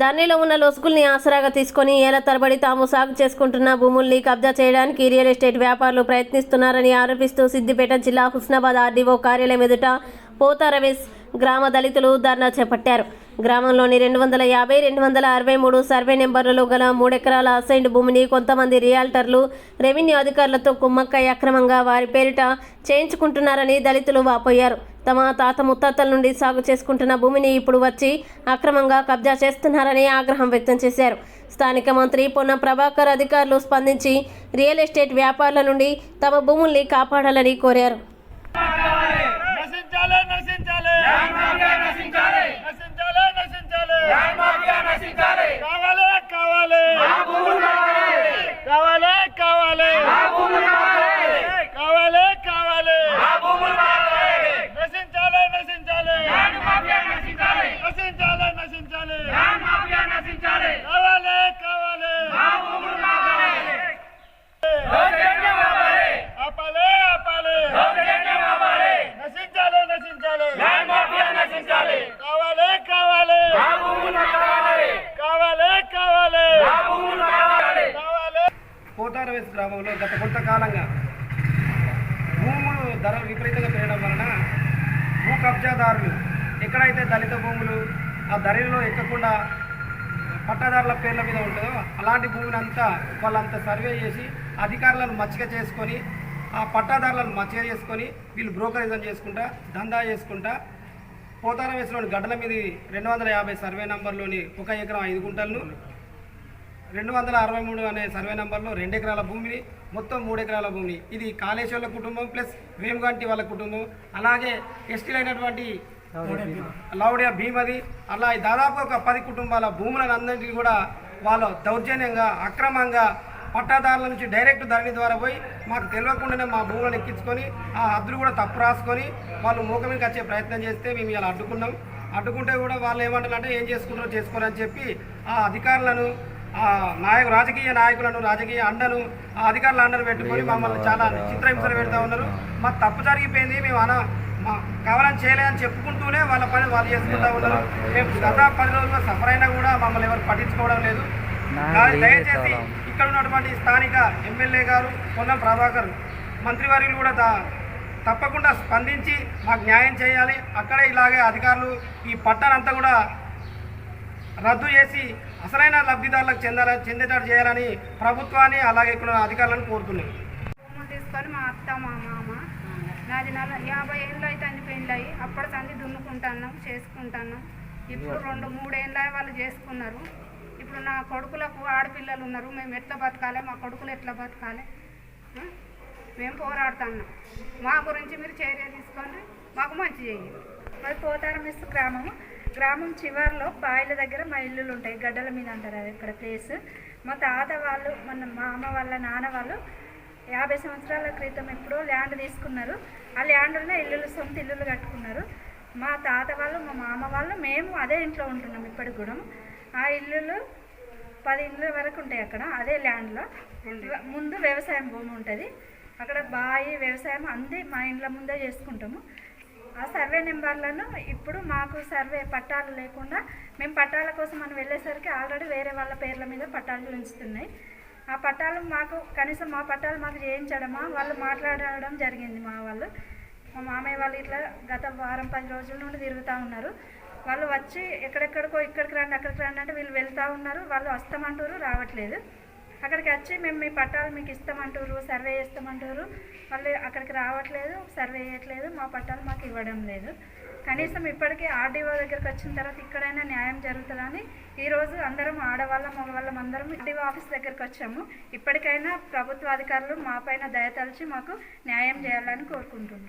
ధరణిలో ఉన్న లొసుగుల్ని ఆసరాగా తీసుకొని ఏళ్ళ తరబడి తాము సాగు చేసుకుంటున్న భూముల్ని కబ్జా చేయడానికి రియల్ ఎస్టేట్ వ్యాపారులు ప్రయత్నిస్తున్నారని ఆరోపిస్తూ సిద్దిపేట జిల్లా హుస్నాబాద్ ఆర్డీఓ కార్యాలయం ఎదుట పోతా రమేష్ గ్రామ దళితులు ధర్నా చేపట్టారు. గ్రామంలోని రెండు వందల యాభై రెండు వందల అరవై మూడు సర్వే నెంబర్లలో గల మూడెకరాల అసైన్డ్ భూమిని కొంతమంది రియాల్టర్లు రెవెన్యూ అధికారులతో కుమ్మక్కై అక్రమంగా వారి పేరిట చేయించుకుంటున్నారని దళితులు వాపోయారు. తమ తాత ముత్తాతల నుండి సాగు చేసుకుంటున్న భూమిని ఇప్పుడు వచ్చి అక్రమంగా కబ్జా చేస్తున్నారని ఆగ్రహం వ్యక్తం చేశారు. స్థానిక మంత్రి పొన్న ప్రభాకర్ అధికారులు స్పందించి రియల్ ఎస్టేట్ వ్యాపారుల నుండి తమ భూముల్ని కాపాడాలని కోరారు. గ్రామంలో గత కొంతకాలంగా భూములు ధరలు విపరీతంగా పెరగడం వలన భూ కబ్జాదారులు ఎక్కడైతే దళిత భూములు ఆ ధరలో ఎక్కకుండా పట్టాదారుల పేర్ల మీద ఉంటుందో అలాంటి భూమిని అంతా వాళ్ళంతా సర్వే చేసి అధికారులను మచ్చిక చేసుకొని ఆ పట్టాదారులను మచ్చిక చేసుకొని వీళ్ళు బ్రోకరిజం చేసుకుంటా దందా చేసుకుంటా పోతారం పోతారవేసులోని గడ్డల మీద రెండు వందల యాభై సర్వే నంబర్లోని ఒక ఎకరం ఐదు గుంటలను రెండు వందల అరవై మూడు అనే సర్వే నెంబర్లో రెండు ఎకరాల భూమిని మొత్తం మూడు ఎకరాల భూమిని. ఇది కాళేశ్వర్ల కుటుంబం ప్లస్ వేమగంటి వాళ్ళ కుటుంబం. అలాగే ఎస్టీలైనటువంటి లౌడియా భీమది అలా దాదాపు ఒక పది కుటుంబాల భూములను అందరికీ కూడా వాళ్ళు దౌర్జన్యంగా అక్రమంగా పట్టాదారుల నుంచి డైరెక్ట్ ధరణి ద్వారా పోయి మాకు తెలియకుండానే మా భూములను ఎక్కించుకొని ఆ హద్దులు కూడా తప్పు రాసుకొని వాళ్ళు మూకమికి వచ్చే ప్రయత్నం చేస్తే మేము ఇలా అడ్డుకున్నాం. అడ్డుకుంటే కూడా వాళ్ళు ఏమంటారంటే ఏం చేసుకుంటారో చేసుకోరని చెప్పి ఆ అధికారులను నాయకు రాజకీయ నాయకులను రాజకీయ అండను ఆ అధికారుల అండను పెట్టుకొని మమ్మల్ని చాలా చిత్రహింసలు పెడతా ఉన్నారు. మాకు తప్పు జరిగిపోయింది మేము అన మా కావాలని చేయలేదని చెప్పుకుంటూనే వాళ్ళ పని వాళ్ళు చేసుకుంటా ఉన్నారు. మేము గత పది రోజుల్లో సఫర్ అయినా కూడా మమ్మల్ని ఎవరు పట్టించుకోవడం లేదు. కానీ దయచేసి ఇక్కడ ఉన్నటువంటి స్థానిక ఎమ్మెల్యే గారు పొన్నం ప్రభాకర్ మంత్రివర్యులు కూడా తప్పకుండా స్పందించి మాకు న్యాయం చేయాలి. అక్కడే ఇలాగే అధికారులు ఈ పట్టానంతా కూడా రద్దు చేసి అసలైన లబ్ధిదారులకు చెందాల చెందేటట్టు చేయాలని ప్రభుత్వాన్ని అలాగే ఇక్కడ అధికారులను కోరుతున్నాం తీసుకొని మా అత్త మా మామ నాది నల యాభై ఏళ్ళు అయితే అన్ని పెళ్ళి అప్పటి సంది దున్నుకుంటున్నాం చేసుకుంటున్నాం. ఇప్పుడు రెండు మూడేళ్ళ వాళ్ళు చేసుకున్నారు. ఇప్పుడు నా కొడుకులకు ఆడపిల్లలు ఉన్నారు. మేము ఎట్లా బతకాలి? మా కొడుకులు ఎట్లా బతకాలి? మేము పోరాడుతున్నాం. మా గురించి మీరు చర్య తీసుకొని మాకు మంచి చేయండి. మరి మాది పోతారమిస్ గ్రామము. గ్రామం చివర్లో బాయిల దగ్గర మా ఇల్లులు ఉంటాయి గడ్డల మీద అంటారు అది ఇక్కడ ప్లేస్ మా తాత వాళ్ళు మన మా అమ్మ వాళ్ళ నాన్న వాళ్ళు యాభై సంవత్సరాల క్రితం ఎప్పుడో ల్యాండ్ తీసుకున్నారు. ఆ ల్యాండ్లోనే ఇల్లులు సొంత ఇల్లులు కట్టుకున్నారు. మా తాత వాళ్ళు మా మామ వాళ్ళు మేము అదే ఇంట్లో ఉంటున్నాం ఇప్పటికి కూడా. ఆ ఇల్లులు పది ఇళ్ళ వరకు ఉంటాయి అక్కడ అదే ల్యాండ్లో ముందు వ్యవసాయం భూమి ఉంటుంది. అక్కడ బాయి వ్యవసాయం అంది మా ఇండ్ల ముందే చేసుకుంటాము. ఆ సర్వే నెంబర్లను ఇప్పుడు మాకు సర్వే పట్టాలు లేకుండా మేము పట్టాల కోసం మనం వెళ్ళేసరికి ఆల్రెడీ వేరే వాళ్ళ పేర్ల మీద పట్టాలు ఉంచుతున్నాయి. ఆ పట్టాలు మాకు కనీసం మా పట్టాలు మాకు చేయించడమా వాళ్ళు మాట్లాడడం జరిగింది మా వాళ్ళు. మా మామయ్య వాళ్ళు ఇట్లా గత వారం పది రోజుల నుండి తిరుగుతూ ఉన్నారు. వాళ్ళు వచ్చి ఎక్కడెక్కడికో ఇక్కడికి రండి అక్కడికి రండి అంటే వీళ్ళు వెళ్తూ ఉన్నారు. వాళ్ళు వస్తామంటారు రావట్లేదు. అక్కడికి వచ్చి మేము మీ పట్టాలు మీకు ఇస్తామంటారు సర్వే చేస్తామంటారు. మళ్ళీ అక్కడికి రావట్లేదు సర్వే చేయట్లేదు మా పట్టాలు మాకు ఇవ్వడం లేదు. కనీసం ఇప్పటికీ ఆర్డీఓ దగ్గరికి వచ్చిన తర్వాత ఇక్కడైనా న్యాయం జరుగుతుందని ఈరోజు అందరం ఆడవాళ్ళం మగవాళ్ళం అందరం ఆర్డీఓ ఆఫీస్ దగ్గరకు వచ్చాము. ఇప్పటికైనా ప్రభుత్వ అధికారులు మాపైన దయ దయతలిచి మాకు న్యాయం చేయాలని కోరుకుంటున్నాం.